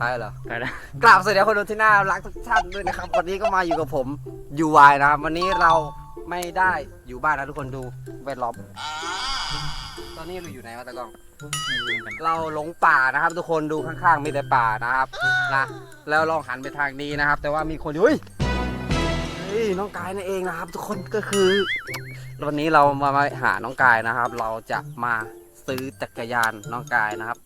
ไปเหรอ ไปแล้วกราบสวัสดีคนดูที่น่ารักทุกท่านด้วยนะครับ วันนี้ก็มาอยู่กับผมยูวายนะครับ วันนี้เราไม่ได้อยู่บ้านนะทุกคนดูแวดล้อมตอนนี้เราอยู่ไหนวะตะกล้องไม่รู้เหมือนกันเราหลงป่านะครับทุกคนดูข้างๆมีแต่ป่านะครับนะแล้วลองหันไปทางนี้นะครับ แต่ว่ามีคนอยู่เฮ้ยเฮ้ยน้องกายนั่นเองนะครับ ทุกคนก็คือวันนี้เรามามาหาน้องกายนะครับ เราจะมาซื้อจักรยานน้องกายนะครับ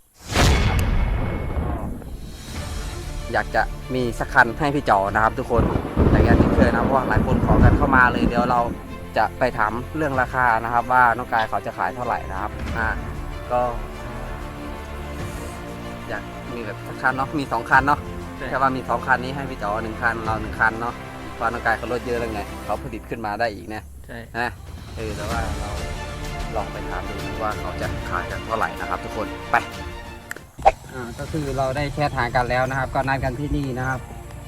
อยากจะมีสักคันให้พี่จอนะครับ ทุกคนแต่ยังติดเคยนะเพราะว่าหลายคนขอกันเข้ามาเลยเดี๋ยวเราจะไปถามเรื่องราคานะครับ ว่าน้องกายเขาจะขายเท่าไหร่นะครับอ่าก็ อยากมีแบบสักคันเนาะมีสองคันเนาะแค่ว่ามีสองคันนี้ให้พี่จอหนึ่งคันเราหนึ่งคันเนาะเพราะน้องกายเขาลดเยอะแล้วไงเขาผลิตขึ้นมาได้อีกเนี่ยใช่ นะเออแต่ว่าเราลองไปถามดูว่าเขาจะขายกันเท่าไหร่นะครับ ทุกคนไป อ่าก็คือเราได้แค่ทางกันแล้วนะครับ ก็นัดกันที่นี่นะครับ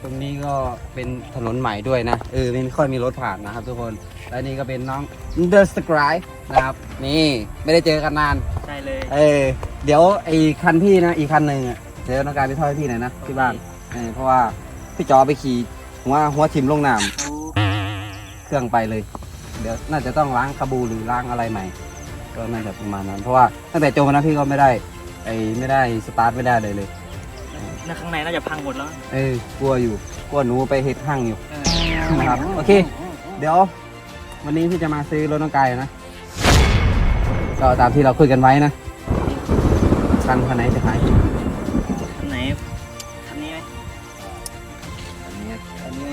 ตรงนี้ก็เป็นถนนใหม่ด้วยนะเออไม่ค่อยมีรถผ่านนะครับ ทุกคนและนี่ก็เป็นน้อง The s c r y นะครับนี่ไม่ได้เจอกันนาน ใช่เลยเออเดี๋ยวไอ้คันพี่นะอีกคันหนึ่งอะเดี๋ยวน้องกายไปทอดให้พี่หน่อยนะที่บ้านเออเพราะว่าพี่จอไปขี่หัวหัวทิมลงน้ำเครื่องไปเลย เดี๋ยวน่าจะต้องล้างคาบูหรือล้างอะไรใหม่ ก็น่าจะประมาณนั้น เพราะว่าตั้งแต่โจมมานะพี่ก็ไม่ได้ ไอ้ไม่ได้สตาร์ทไม่ได้เลยเลย ในข้างในน่าจะพังหมดแล้วเออกลัวอยู่กลัวหนูไปเฮ็ดห้างอยู่เออนะครับโอเค เดี๋ยว วันนี้พี่จะมาซื้อรถน้องกายนะก็ตามที่เราคุยกันไว้นะคันคันไหนจะขายคันไหนคันนี้ไหมอันนี้คันนี้ไหม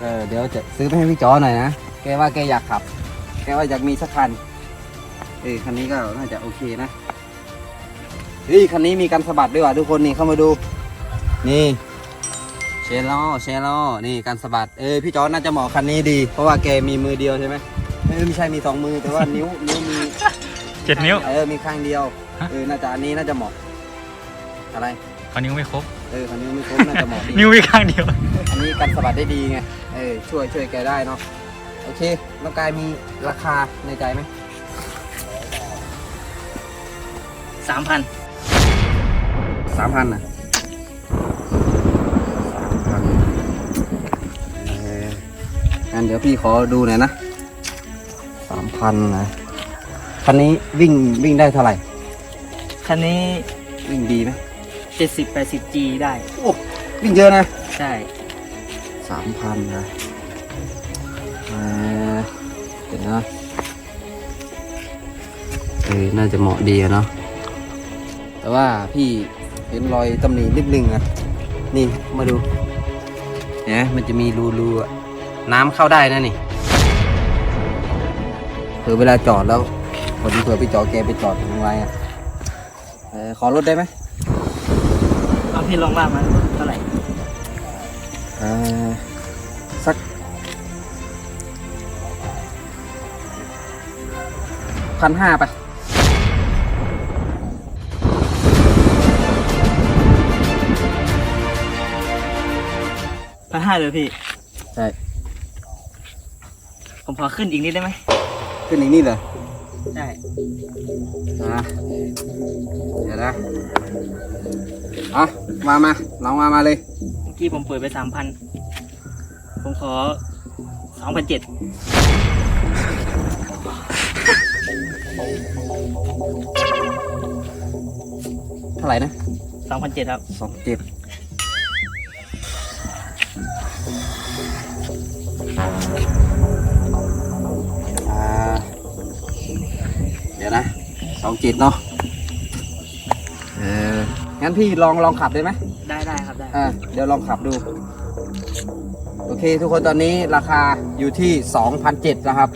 เออเดี๋ยวจะซื้อไปให้พี่จอหน่อยนะแกว่าแกอยากขับ แกว่าอยากมีสักคันเออคันนี้ก็น่าจะโอเคนะ เฮ้ยคันนี้มีกันสะบัดด้วยว่ะทุกคนนี่เข้ามาดู นี่เชลล้อเชลล้อนี่กันสะบัดเออพี่จอน่าจะเหมาะคันนี้ดี เพราะว่าแกมีมือเดียวใช่ไหมเออไม่ใช่มีสองมือแต่ว่านิ้วนิ้วมีเจ็ดนิ้ว เออมีข้างเดียวฮะเออน่าจะอันนี้น่าจะเหมาะอะไรเอานิ้วไม่ครบเออคันนี้ไม่ครบน่าจะเหมาะดีนิ้วมีข้างเดียว อันนี้กันสะบัดได้ดีไงเออช่วยช่วยแกได้เนาะโอเคน้องกายมีราคาในใจไหมสามพัน สามพันนะสามพันเอองั้นเดี๋ยวพี่ขอดูหน่อยนะสามพันนะ คันนี้วิ่งวิ่งได้เท่าไหร่ คันนี้วิ่งดีไหมเจ็ดสิบแปดสิบจีได้ โอ้วิ่งเยอะนะ ใช่สามพันนะเออเดี๋ยวนะเออน่าจะเหมาะดีอะเนาะแต่ว่าพี่ เห็นรอยตำหนินิดนึงอะนี่มาดูเนี่ยมันจะมีรูรูๆอะน้ำเข้าได้นะนี่เผื่อเวลาจอดแล้วพอดีเผื่อไปจอดแกไปจอดทิ้งไว้อะเออขอรถได้ไหมเอาพี่ลองว่ามันเท่าไหร่เออสักพันห้าไป ห้าเลยพี่ ใช่ ผมขอขึ้นอีกนิดได้ไหมขึ้นอีกนี่เลยได้นะเดี๋ยวนะเอามามาลองมามาเลยเมื่อกี้ผมเปิดไปสามพัน ผมขอสองพันเจ็ดเท่าไหร่นะสองพันเจ็ดครับสองเจ็ด สองเจ็ดเนาะเอองั้นพี่ลองลองขับได้ไหมได้ได้ครับได้อ่าเดี๋ยวลองขับดู โอเค ทุกคนตอนนี้ราคาอยู่ที่2,007นะครับ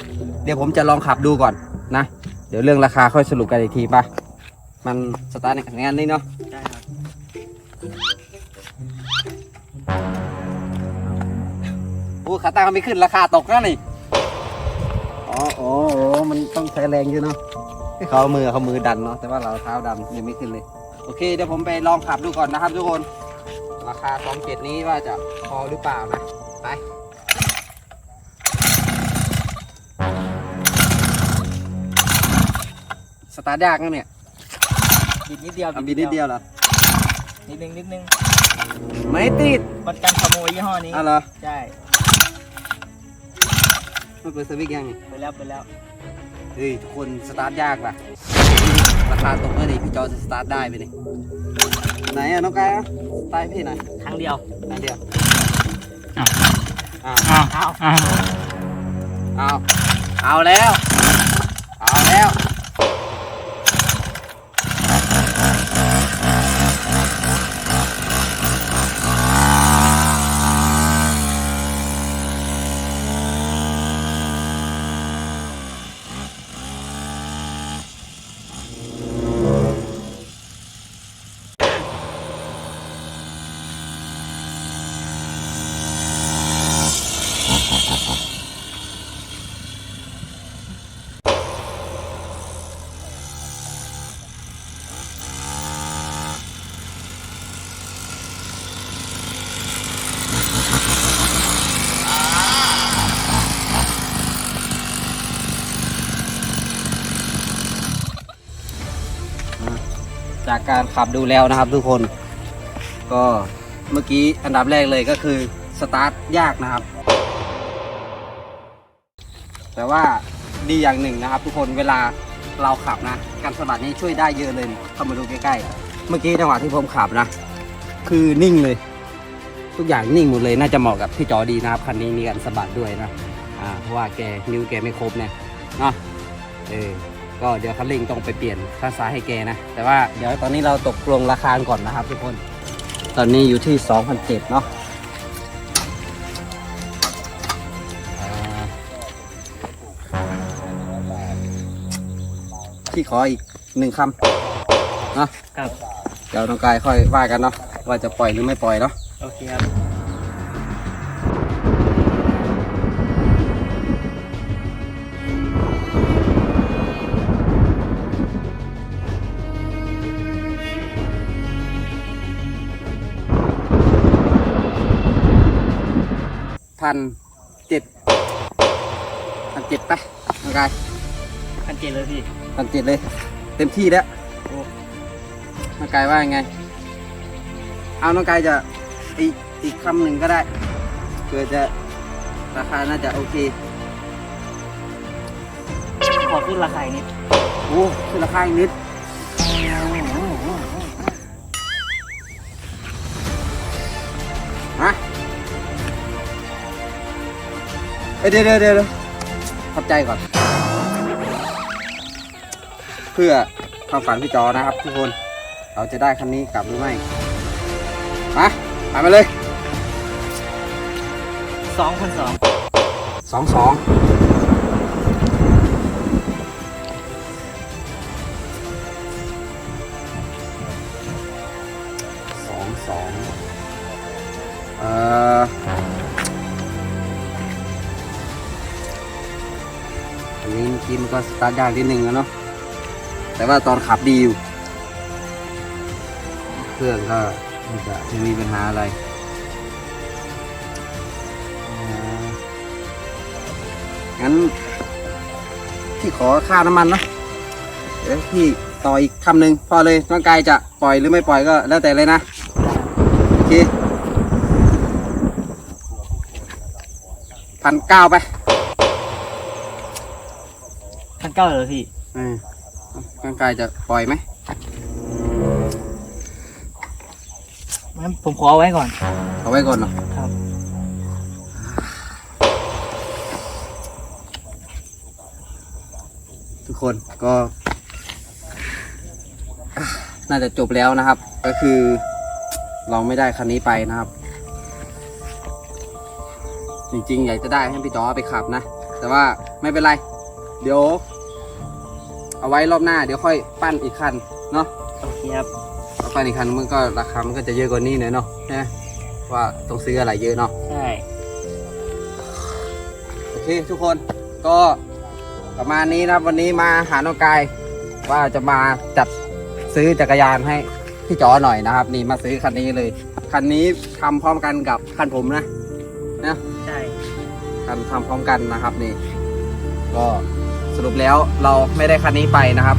เดี๋ยวผมจะลองขับดูก่อนนะ เดี๋ยวเรื่องราคาค่อยสรุปกันอีกทีป่ะ มันสตาร์ทในงานนี้เนาะได้ครับโอ้ขาตั้งมันไม่ขึ้นราคาตกแล้วนี่ อ๋ออ๋ออ๋อมันต้องใช้แรงเยอะเนาะให้ เขาเอามือเขามือดันเนาะแต่ว่าเราเท้าดันยังไม่ขึ้นเลย โอเคเดี๋ยวผมไปลองขับดูก่อนนะครับทุกคน ราคาสองเจ็ดนี้ว่าจะพอหรือเปล่านะไปสตาร์ทยากนะเนี่ยบิดนิดเดียวทำบินนิดเดียวเหรอนิดนึงนิดนึงไม่ติดมันกันขโมยยี่ห้อนี้อ้าวเหรอใช่ไม่เปิดสวิตช์ยังนี่ไปแล้วไปแล้ว เฮ้ยทุกคนสตาร์ทยากว่ะราคาตกเมื่อนี่พี่จอจะสตาร์ทได้ไปนี่ไหนอะน้องกายอะสตาร์ทให้พี่หน่อยครั้งเดียวอันเดียวอ้าวอ้าวอ้าวอ้าวเอาเอาแล้ว จากการขับดูแล้วนะครับ ทุกคน ก็เมื่อกี้อันดับแรกเลยก็คือสตาร์ทยากนะครับ แต่ว่าดีอย่างหนึ่งนะครับ ทุกคนเวลาเราขับนะการสะบัดนี้ช่วยได้เยอะเลยเข้ามาดูใกล้ๆ เมื่อกี้จังหวะที่ผมขับนะ คือนิ่งเลย ทุกอย่างนิ่งหมดเลยน่าจะเหมาะกับพี่จอดีนะครับคันนี้มีการสะบัดด้วยนะอ่าเพราะว่าแกนิ้วแกไม่ครบเนี่ยเนาะเออ ก็เดี๋ยวคันเร่งต้องไปเปลี่ยนข้างซ้ายให้แกนะ แต่ว่าเดี๋ยวตอนนี้เราตกลงราคาก่อนนะครับทุกคน ตอนนี้อยู่ที่ 2,007เนาะอ่าพี่ขออีกหนึ่งคำเนาะครับเดี๋ยวน้องกายค่อยว่ากันเนาะว่าจะปล่อยหรือไม่ปล่อยเนาะโอเคครับ พันเจ็ดพันเจ็ดไปน้องกายพันเจ็ดเลยพี่พันเจ็ดเลย เต็มที่แล้วโอ้น้องกายว่ายังไง เอาน้องกายจะอีกอีกคำหนึ่งก็ได้เพื่อจะราคาน่าจะโอเคขอขึ้นราคาอีกนิดโอ้ขึ้นราคาอีกนิด เอ้ยเดี๋ยวเดี๋ยวเดี๋ยวขอบใจก่อน เพื่อความฝันพี่จอนะครับทุกคน เราจะได้คันนี้กลับหรือไม่มาไปมาเลยสองพันสองสองสองสองสองเอ่อ เมื่อกี้มันก็สตาร์ทยากนิดนึงแล้วเนาะแต่ว่าตอนขับดีอยู่ เครื่องก็ไม่จะไม่มีปัญหาอะไรงั้นพี่ขอค่าน้ำมันนะเดี๋ยวพี่ต่ออีกคำหนึ่งพอเลยร่างกายจะปล่อยหรือไม่ปล่อยก็แล้วแต่เลยนะ โอเคพันเก้าไป พัน เก้าเลยพี่เออร่างกายจะปล่อยไหมงั้นผมขอเอาไว้ก่อน เอาไว้ก่อนเนาะครับ ทุกคนก็อะน่าจะจบแล้วนะครับ ก็คือเราไม่ได้คันนี้ไปนะครับ จริงๆ อยากจะได้ให้พี่จอไปขับนะ แต่ว่าไม่เป็นไร เดี๋ยว เอาไว้รอบหน้าเดี๋ยวค่อยปั้นอีกคันเนาะโอเคครับเอาปั้นอีกคันมันก็ราคามันก็จะเยอะกว่านี้หน่อยเนาะใช่ไหมว่าต้องซื้ออะไรเยอะเนาะใช่โอเคทุกคนก็ประมาณนี้นะครับวันนี้มาหาน้องกายว่าจะมาจัดซื้อจักรยานให้พี่จอหน่อยนะครับ นี่มาซื้อคันนี้เลย คันนี้ทำพร้อมกันกับคันผมนะนะใช่ทำทำพร้อมกันนะครับนี่ ก็ สรุปแล้วเราไม่ได้คันนี้ไปนะครับ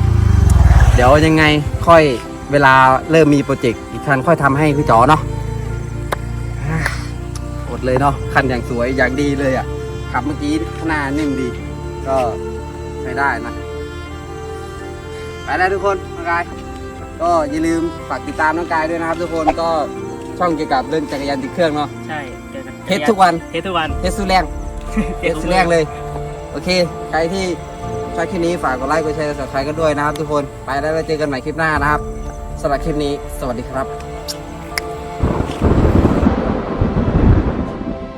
เดี๋ยวยังไงค่อยเวลาเริ่มมีโปรเจกต์อีกคันค่อยทำให้พี่จ๋อเนาะอ่าอดเลยเนาะคันอย่างสวยอย่างดีเลยอะ่ะขับเมื่อกี้ข้างหน้านิ่มดี ก็ใช้ได้นะไปแล้วทุกคนน้องกาย ก็อย่าลืมฝากติดตามน้องกายด้วยนะครับทุกคนก็ช่องเกี่ยวกับเรื่องจักรยานติดเครื่องเนาะใช่เจอกันเทสทุกวันเทสทุกวันเทสสุดแรงเทสสุดแรงเลยโอเค ใครที่ชอบคลิปนี้ฝากกดไลค์กดแชร์กด subscribe กันด้วยนะครับทุกคน ไปแล้วเราเจอกันใหม่คลิปหน้านะครับสำหรับคลิปนี้ สวัสดีครับ